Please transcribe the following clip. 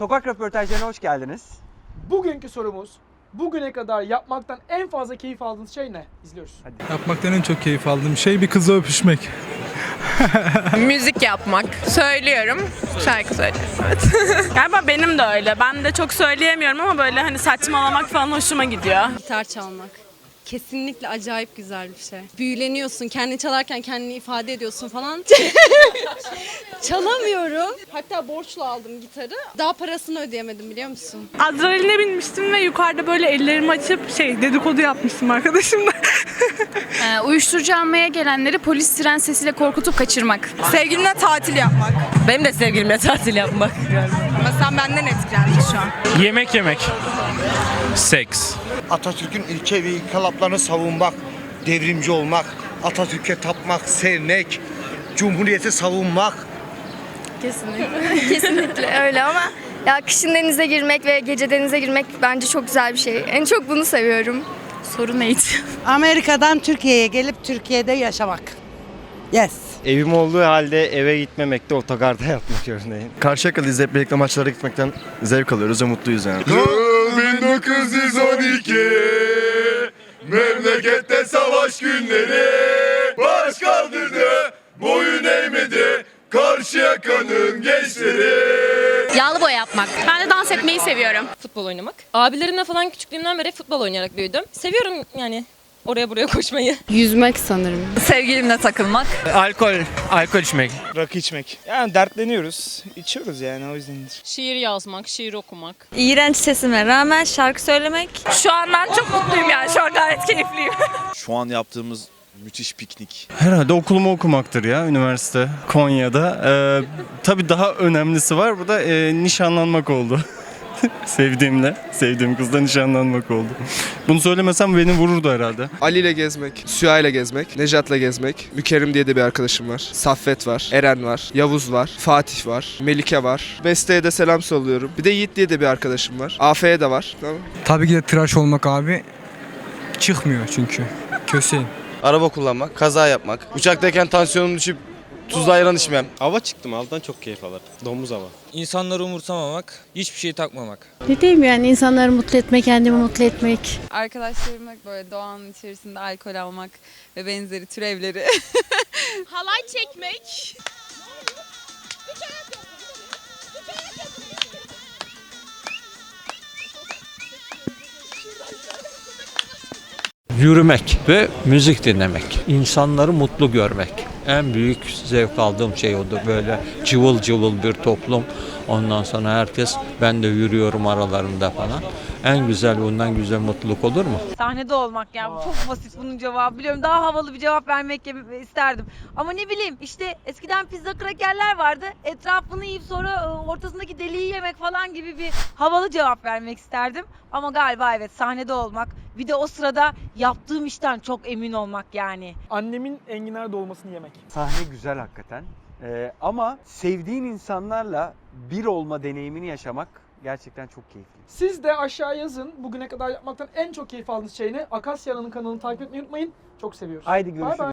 Sokak röportajlarına hoş geldiniz. Bugünkü sorumuz bugüne kadar yapmaktan en fazla keyif aldığınız şey ne? İzliyoruz. Yapmaktan en çok keyif aldığım şey bir kızla öpüşmek. Müzik yapmak. Söylüyorum. Şarkı söylüyorum. Evet. Galiba benim de öyle. Ben de çok söyleyemiyorum ama böyle hani saçmalamak falan hoşuma gidiyor. Gitar çalmak. Kesinlikle acayip güzel bir şey. Büyüleniyorsun, kendi çalarken kendini ifade ediyorsun falan. Çalamıyorum. Hatta borçlu aldım gitarı. Daha parasını ödeyemedim biliyor musun? Adrenaline binmiştim ve yukarıda böyle ellerimi açıp şey dedikodu yapmıştım arkadaşımla. Ee, uyuşturucu almaya gelenleri polis siren sesiyle korkutup kaçırmak. Sevgilimle tatil yapmak. Benim de sevgilimle tatil yapmak. Ama sen benden etkilendin şu an. Yemek yemek. Seks. Atatürk'ün ilke ve inkılaplarını savunmak, devrimci olmak, Atatürk'e tapmak, sevmek, Cumhuriyeti savunmak. Kesinlikle öyle ama ya kışın denize girmek ve gece denize girmek bence çok güzel bir şey. En çok bunu seviyorum. Soru neydi? Amerika'dan Türkiye'ye gelip Türkiye'de yaşamak. Yes. Evim olduğu halde eve gitmemekte otogarda yatmak örneğin. Karşıyaka'da izleyip birlikte maçlara gitmekten zevk alıyoruz ve mutluyuz yani. 1912 Memlekette savaş günleri Baş kaldırdı Boyun eğmedi Karşıyaka'nın gençleri Yağlı boya yapmak. Ben de dans etmeyi seviyorum. Futbol oynamak. Abilerimle falan küçüklüğümden beri futbol oynayarak büyüdüm. Seviyorum yani oraya buraya koşmayı. Yüzmek sanırım. Sevgilimle takılmak. Alkol Alkol içmek Rakı içmek. Yani dertleniyoruz. içiyoruz yani o yüzdendir. Şiir yazmak, şiir okumak. İğrenç sesime rağmen şarkı söylemek. Şu an ben çok mutluyum keyifliyim. Şu an yaptığımız müthiş piknik Herhalde okulumu okumaktır ya üniversite Konya'da. Ee, tabii daha önemlisi var. Bu da e, nişanlanmak oldu. Sevdiğimle, sevdiğim kızla nişanlanmak oldu. Bunu söylemesem beni vururdu herhalde. Ali ile gezmek, Süha ile gezmek, Nejat'la gezmek, Mükerrim diye de bir arkadaşım var. Saffet var, Eren var, Yavuz var, Fatih var, Melike var. Beste'ye de selam sallıyorum. Bir de Yiğit diye de bir arkadaşım var. AF'ye de var. Tamam. Tabii ki de tıraş olmak abi. Çıkmıyor çünkü. Köseyim. Araba kullanmak, kaza yapmak, uçaktayken tansiyonum düşüp tuzlu ayran içmem. Hava çıktım aldan çok keyif alır Domuz hava İnsanları umursamamak Hiçbir şey takmamak Ne diyeyim yani insanları mutlu etmek, kendimi mutlu etmek. Arkadaşlarımla böyle doğanın içerisinde alkol almak ve benzeri türevleri. Halay çekmek. Yürümek ve müzik dinlemek İnsanları mutlu görmek En büyük zevk aldığım şey odur Böyle cıvıl cıvıl bir toplum Ondan sonra herkes ben de yürüyorum aralarında falan En güzel bundan güzel mutluluk olur mu? Sahnede olmak yani çok basit bunun cevabı biliyorum. Daha havalı bir cevap vermek isterdim. Ama ne bileyim işte eskiden pizza krakerler vardı. Etrafını yiyip sonra ortasındaki deliği yemek falan gibi bir havalı cevap vermek isterdim. Ama galiba evet sahnede olmak. Bir de o sırada yaptığım işten çok emin olmak yani. Annemin enginar dolmasını yemek. Sahne güzel hakikaten. Ee, ama sevdiğin insanlarla bir olma deneyimini yaşamak gerçekten çok keyifli. Siz de aşağı yazın bugüne kadar yapmaktan en çok keyif aldığınız şey ne? Akasya Ana'nın kanalını takip etmeyi unutmayın. Çok seviyoruz. Haydi görüşürüz. bay.